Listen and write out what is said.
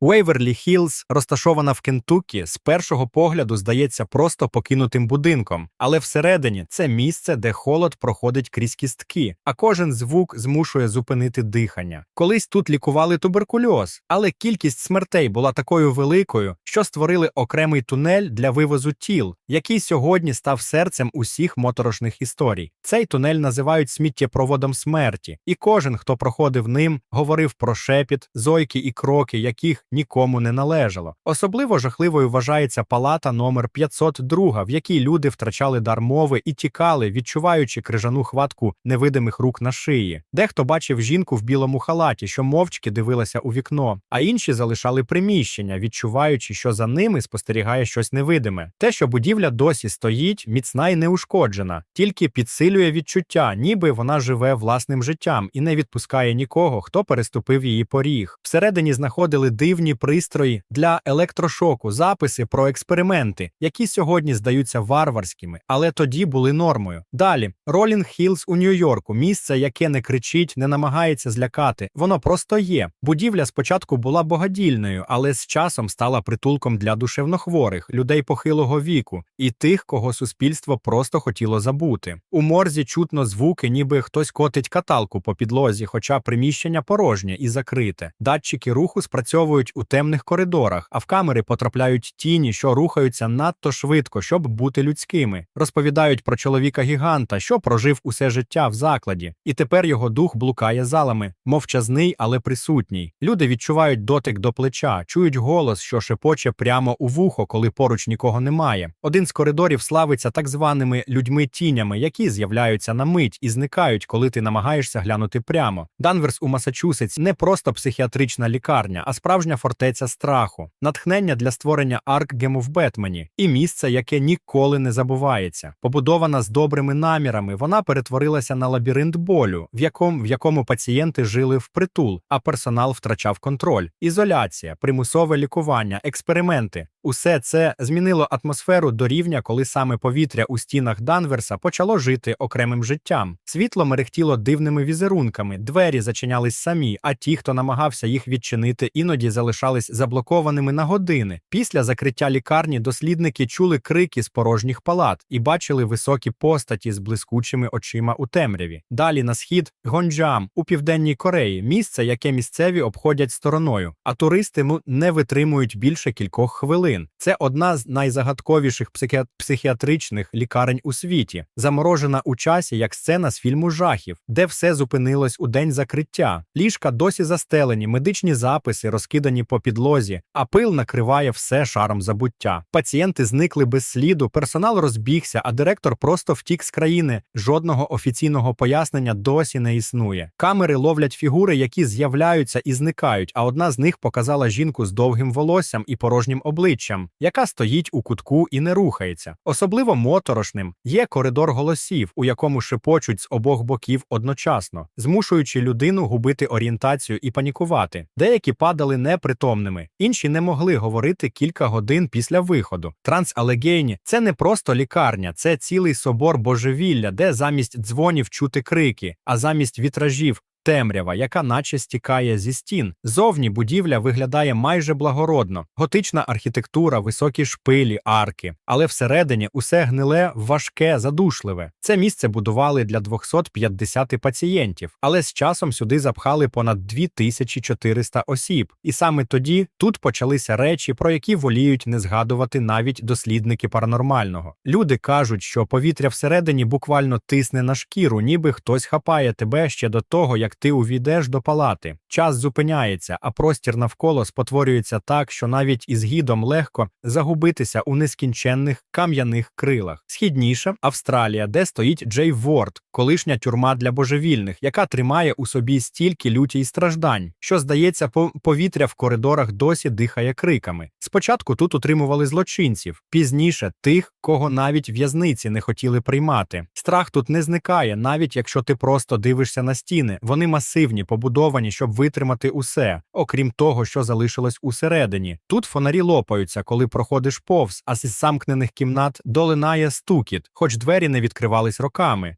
Уейверлі Хіллз, розташована в Кентуккі, з першого погляду здається просто покинутим будинком, але всередині це місце, де холод проходить крізь кістки, а кожен звук змушує зупинити дихання. Колись тут лікували туберкульоз, але кількість смертей була такою великою, що створили окремий тунель для вивозу тіл, який сьогодні став серцем усіх моторошних історій. Цей тунель називають сміттєпроводом смерті, і кожен, хто проходив ним, говорив про шепіт, зойки і кроки, яких нікому не належало. Особливо жахливою вважається палата номер 502, в якій люди втрачали дар мови і тікали, відчуваючи крижану хватку невидимих рук на шиї. Дехто бачив жінку в білому халаті, що мовчки дивилася у вікно, а інші залишали приміщення, відчуваючи, що за ними спостерігає щось невидиме. Те, що будівля досі стоїть, міцна і неушкоджена, тільки підсилює відчуття, ніби вона живе власним життям і не відпускає нікого, хто переступив її поріг. Всередині знаходили дивні пристрої для електрошоку, записи про експерименти, які сьогодні здаються варварськими, але тоді були нормою. Далі Ролінг Хілз у Нью-Йорку, місце, яке не кричить, не намагається злякати. Воно просто є. Будівля спочатку була богадільною, але з часом стала притулком для душевнохворих, людей похилого віку і тих, кого суспільство просто хотіло забути. У морзі чутно звуки, ніби хтось котить каталку по підлозі, хоча приміщення порожнє і закрите. Датчики руху спрацьовують у темних коридорах, а в камери потрапляють тіні, що рухаються надто швидко, щоб бути людськими. Розповідають про чоловіка гіганта, що прожив усе життя в закладі, і тепер його дух блукає залами, мовчазний, але присутній. Люди відчувають дотик до плеча, чують голос, що шепоче прямо у вухо, коли поруч нікого немає. Один з коридорів славиться так званими людьми-тінями, які з'являються на мить і зникають, коли ти намагаєшся глянути прямо. Данверс у Масачусетс не просто психіатрична лікарня, а справжня фортеця страху, натхнення для створення Аркгему в Бетмені і місце, яке ніколи не забувається. Побудована з добрими намірами, вона перетворилася на лабіринт болю, в якому, в якому пацієнти жили впритул, а персонал втрачав контроль, ізоляція, примусове лікування, експерименти. Усе це змінило атмосферу до рівня, коли саме повітря у стінах Данверса почало жити окремим життям. Світло мерехтіло дивними візерунками, двері зачинялись самі, а ті, хто намагався їх відчинити, іноді залишались заблокованими на години. Після закриття лікарні дослідники чули крики з порожніх палат і бачили високі постаті з блискучими очима у темряві. Далі на схід Гонджам у південній Кореї, місце, яке місцеві обходять стороною, а туристи ну, не витримують більше кількох хвилин. Це одна з найзагадковіших психі... психіатричних лікарень у світі, заморожена у часі як сцена з фільму жахів, де все зупинилось у день закриття. Ліжка досі застелені, медичні записи розкидані по підлозі, а пил накриває все шаром забуття. Пацієнти зникли без сліду, персонал розбігся, а директор просто втік з країни. Жодного офіційного пояснення досі не існує. Камери ловлять фігури, які з'являються і зникають. А одна з них показала жінку з довгим волоссям і порожнім обличчям, яка стоїть у кутку і не рухається. Особливо моторошним є коридор голосів, у якому шепочуть з обох боків одночасно, змушуючи людину губити орієнтацію і панікувати. Деякі падали непритомними, інші не могли говорити кілька годин після виходу. Трансалегейні це не просто лікарня, це цілий собор божевілля, де замість дзвонів чути крики, а замість вітражів. Темрява, яка наче стікає зі стін. Зовні будівля виглядає майже благородно, готична архітектура, високі шпилі, арки, але всередині усе гниле, важке, задушливе. Це місце будували для 250 пацієнтів, але з часом сюди запхали понад 2400 осіб. І саме тоді тут почалися речі, про які воліють не згадувати навіть дослідники паранормального. Люди кажуть, що повітря всередині буквально тисне на шкіру, ніби хтось хапає тебе ще до того, як ти увійдеш до палати. Час зупиняється, а простір навколо спотворюється так, що навіть із гідом легко загубитися у нескінченних кам'яних крилах. Східніше Австралія, де стоїть Джей Ворд, колишня тюрма для божевільних, яка тримає у собі стільки люті й страждань, що здається, по- повітря в коридорах досі дихає криками. Спочатку тут утримували злочинців, пізніше тих, кого навіть в'язниці не хотіли приймати. Страх тут не зникає, навіть якщо ти просто дивишся на стіни. Вони масивні, побудовані, щоб витримати усе, окрім того, що залишилось усередині. Тут фонарі лопаються, коли проходиш повз, а з замкнених кімнат долинає стукіт, хоч двері не відкривались роками.